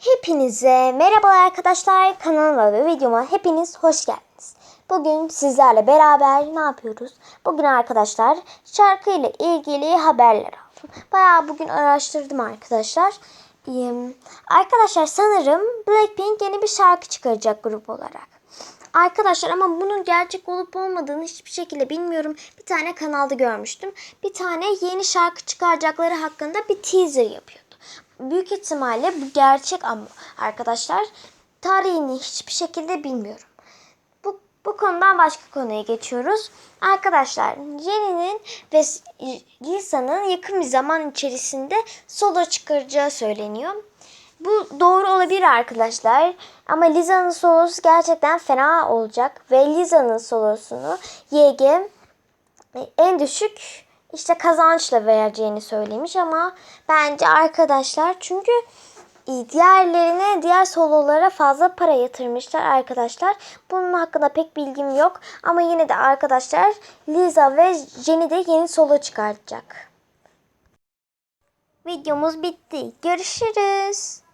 Hepinize merhabalar arkadaşlar. Kanalıma ve videoma hepiniz hoş geldiniz. Bugün sizlerle beraber ne yapıyoruz? Bugün arkadaşlar şarkıyla ilgili haberler aldım. Bayağı bugün araştırdım arkadaşlar. Arkadaşlar sanırım Blackpink yeni bir şarkı çıkaracak grup olarak. Arkadaşlar ama bunun gerçek olup olmadığını hiçbir şekilde bilmiyorum. Bir tane kanalda görmüştüm. Bir tane yeni şarkı çıkaracakları hakkında bir teaser yapıyordu. Büyük ihtimalle bu gerçek ama arkadaşlar tarihini hiçbir şekilde bilmiyorum. Bu, bu konudan başka konuya geçiyoruz. Arkadaşlar Jennie'nin ve Lisa'nın yakın bir zaman içerisinde solo çıkaracağı söyleniyor. Bu doğru olabilir arkadaşlar. Ama Liza'nın solosu gerçekten fena olacak. Ve Liza'nın solosunu YG en düşük işte kazançla vereceğini söylemiş ama bence arkadaşlar çünkü diğerlerine diğer sololara fazla para yatırmışlar arkadaşlar. Bunun hakkında pek bilgim yok ama yine de arkadaşlar Liza ve Jenny de yeni solo çıkartacak. Videomuz bitti. Görüşürüz.